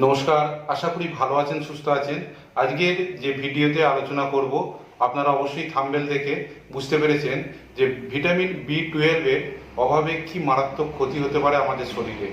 নমস্কার, আশা করি ভালো আছেন, সুস্থ আছেন। আজকের যে ভিডিওতে আলোচনা করব, আপনারা অবশ্যই থাম্বেল দেখে বুঝতে পেরেছেন যে ভিটামিন বি টুয়েলভের অভাবে কি মারাত্মক ক্ষতি হতে পারে আমাদের শরীরে।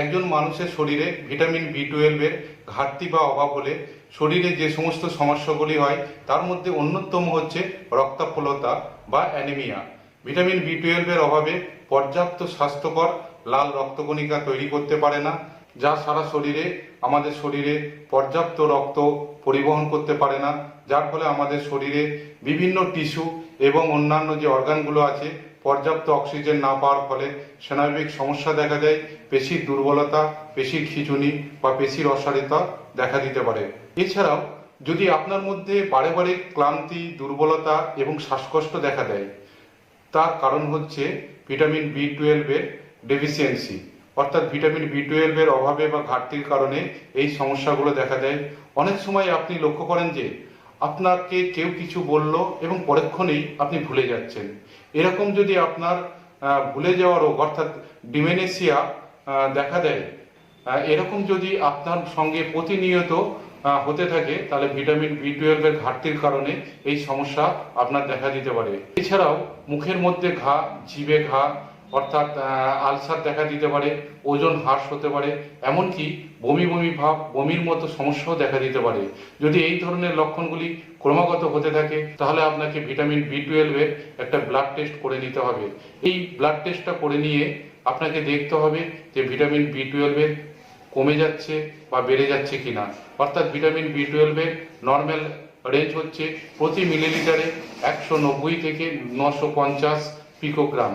একজন মানুষের শরীরে ভিটামিন বি টুয়েলভের ঘাটতি বা অভাব হলে শরীরে যে সমস্ত সমস্যাগুলি হয়, তার মধ্যে অন্যতম হচ্ছে রক্তাফলতা বা অ্যানিমিয়া। ভিটামিন বি টুয়েলভের অভাবে পর্যাপ্ত স্বাস্থ্যকর লাল রক্তকণিকা তৈরি করতে পারে না যা সারা শরীরে, আমাদের শরীরে পর্যাপ্ত রক্ত পরিবহন করতে পারে না, যার ফলে আমাদের শরীরে বিভিন্ন টিস্যু এবং অন্যান্য যে অর্গানগুলো আছে, পর্যাপ্ত অক্সিজেন না পাওয়ার ফলে স্নায়বিক সমস্যা দেখা দেয়, পেশির দুর্বলতা, পেশির খিচুনি বা পেশির অসারিতা দেখা দিতে পারে। এছাড়াও, যদি আপনার মধ্যে বারে বারে ক্লান্তি, দুর্বলতা এবং শ্বাসকষ্ট দেখা দেয়, তার কারণ হচ্ছে ভিটামিন বি টুয়েলভের ডেফিসিয়েন্সি অর্থাৎ ভিটামিন বি টুয়েলভের অভাবে বা ঘাটতির কারণে এই সমস্যাগুলো দেখা দেয়। অনেক সময় আপনি লক্ষ্য করেন যে, আপনাকে কেউ কিছু বলল এবং পরক্ষণেই আপনি ভুলে যাচ্ছেন। এরকম যদি আপনার ভুলে যাওয়া রোগ অর্থাৎ ডিমেনেসিয়া দেখা দেয় এরকম যদি আপনার সঙ্গে প্রতিনিয়ত হতে থাকে, তাহলে ভিটামিন বি টুয়েলভের ঘাটতির কারণে এই সমস্যা আপনার দেখা দিতে পারে। এছাড়াও মুখের মধ্যে ঘা, জিভে ঘা অর্থাৎ আলসার দেখা দিতে পারে, ওজন হ্রাস হতে পারে, এমনকি বমি বমি ভাব, বমির মতো সমস্যাও দেখা দিতে পারে। যদি এই ধরনের লক্ষণগুলি ক্রমাগত হতে থাকে, তাহলে আপনাকে ভিটামিন বি টুয়েলভের একটা ব্লাড টেস্ট করে নিতে হবে। এই ব্লাড টেস্টটা করে নিয়ে আপনাকে দেখতে হবে যে ভিটামিন বি টুয়েলভের কমে যাচ্ছে বা বেড়ে যাচ্ছে কিনা। অর্থাৎ ভিটামিন বি টুয়েলভের নর্মাল রেঞ্জ হচ্ছে প্রতি মিলিলিটারে একশো নব্বই থেকে নশো পঞ্চাশ পিকোগ্রাম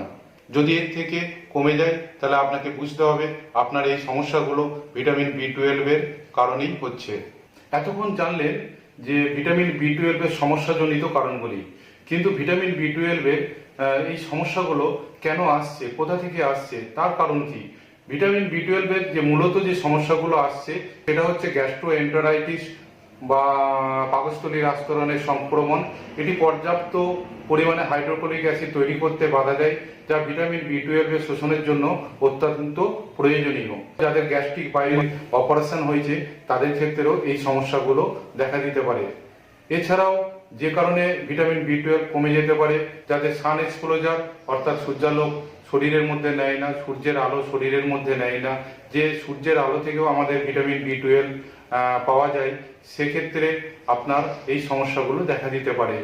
যদি এর থেকে কমে যায়, তাহলে আপনাকে বুঝতে হবে আপনার এই সমস্যাগুলো ভিটামিন বি টুয়েলভের কারণেই হচ্ছে। এতক্ষণ জানলেন যে ভিটামিন বি টুয়েলভের সমস্যাজনিত কারণগুলি, কিন্তু ভিটামিন বি টুয়েলভের এই সমস্যাগুলো কেন আসছে, কোথা থেকে আসছে, তার কারণ কি? ভিটামিন বি টুয়েলভের যে মূলত যে সমস্যাগুলো আসছে, সেটা হচ্ছে গ্যাস্ট্রো এন্টারাইটিস বা পাকস্থলীর আস্তরণের সংক্রমণ, এটি পর্যাপ্ত পরিমাণে হাইড্রোক্লোরিক অ্যাসিড তৈরি করতে বাধা দেয়, যা ভিটামিন বি টুয়েলভের শোষণের জন্য অত্যন্ত প্রয়োজনীয়। যাদের গ্যাস্ট্রিক বাইল অপারেশন হয়েছে, তাদের ক্ষেত্রেও এই সমস্যাগুলো দেখা দিতে পারে। এছাড়াও যে কারণে ভিটামিন বি টুয়েলভ কমে যেতে পারে, যাতে সান এক্সপ্লোজার অর্থাৎ সূর্যালোক শরীরের মধ্যে নেয় না, সূর্যের আলো শরীরের মধ্যে নেয় না। যে সূর্যের আলো থেকেও আমাদের ভিটামিন বি টুয়েলভ পাওয়া যায়, সেক্ষেত্রে আপনার এই সমস্যাগুলো দেখা দিতে পারে।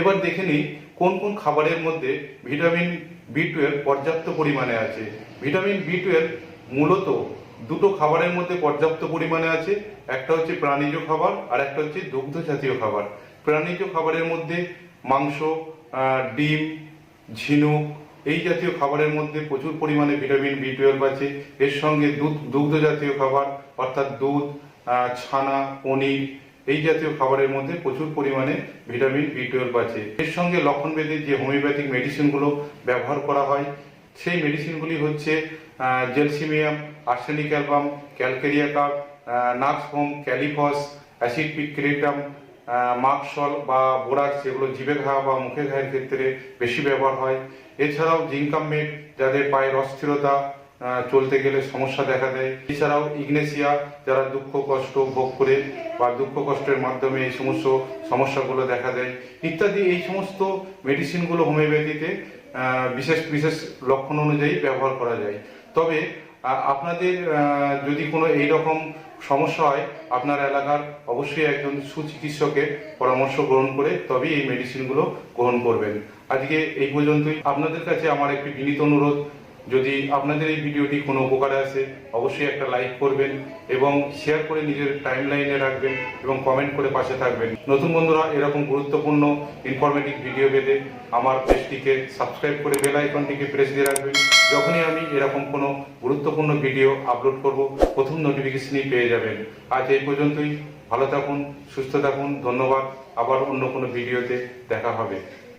এবার দেখে নিই, কোন কোন খাবারের মধ্যে ভিটামিন বি টুয়েলভ পর্যাপ্ত পরিমাণে আছে? ভিটামিন বি টুয়েলভ মূলত দুটো খাবারের মধ্যে পর্যাপ্ত পরিমাণে আছে, একটা হচ্ছে প্রাণীজ খাবার আর একটা হচ্ছে দুগ্ধ জাতীয় খাবার। প্রাণীজ খাবারের মধ্যে মাংস ডিম, ঝিনুক, এই জাতীয় খাবারের মধ্যে প্রচুর পরিমাণে ভিটামিন বি টুয়েলভ আছে। এর সঙ্গে দুধ, দুগ্ধ জাতীয় খাবার, অর্থাৎ দুধ ছানা, পনির, এই জাতীয় খাবারের মধ্যে প্রচুর পরিমাণে ভিটামিন বি টুয়েলভ আছে। এর সঙ্গে লক্ষণভেদে যে হোমিওপ্যাথিক মেডিসিনগুলো ব্যবহার করা হয়, সেই মেডিসিনগুলি হচ্ছে জেলসিমিয়াম, আর্সেনিক অ্যালবাম, ক্যালকেরিয়া কাপ নাক্সহোম ক্যালিফস, অ্যাসিড পিক্রিটাম মাকসল বা বোরাক যেগুলো জিভে ঘা বা মুখে ঘায়ের ক্ষেত্রে বেশি ব্যবহার হয়। এছাড়াও জিঙ্কামেট যাদের পায়ের অস্থিরতা চলতে গেলে সমস্যা দেখা দেয়। এছাড়াও ইগনেসিয়া, যারা দুঃখ, কষ্ট ভোগ করে বা দুঃখ, কষ্টের মাধ্যমে এই সমস্ত সমস্যাগুলো দেখা দেয়। ইত্যাদি এই সমস্ত মেডিসিনগুলো হোমিওপ্যাথিতে বিশেষ বিশেষ লক্ষণ অনুযায়ী ব্যবহার করা যায়। তবে আপনাদের যদি কোনো এই রকম সমস্যা হয় আপনার এলাকার, অবশ্যই একজন সুচিকিৎসকের পরামর্শ গ্রহণ করে তবেই এই মেডিসিনগুলো গ্রহণ করবেন। আজকে এই পর্যন্তই। আপনাদের কাছে আমার একটি বিনীত অনুরোধ। যদি আপনাদের এই ভিডিওটি কোনো উপকারে আসে, অবশ্যই একটা লাইক করবেন এবং শেয়ার করে নিজের টাইম লাইনে রাখবেন এবং কমেন্ট করে পাশে থাকবেন। নতুন বন্ধুরা, এরকম গুরুত্বপূর্ণ ইনফরমেটিভ ভিডিও পেতে আমার পেজটিকে সাবস্ক্রাইব করে বেল আইকনটিকে প্রেস দিয়ে রাখবেন। যখনই আমি এরকম কোনো গুরুত্বপূর্ণ ভিডিও আপলোড করব, প্রথম নোটিফিকেশনই পেয়ে যাবেন। আজ এই পর্যন্তই। ভালো থাকুন, সুস্থ থাকুন, ধন্যবাদ। আবার অন্য কোনো ভিডিওতে দেখা হবে।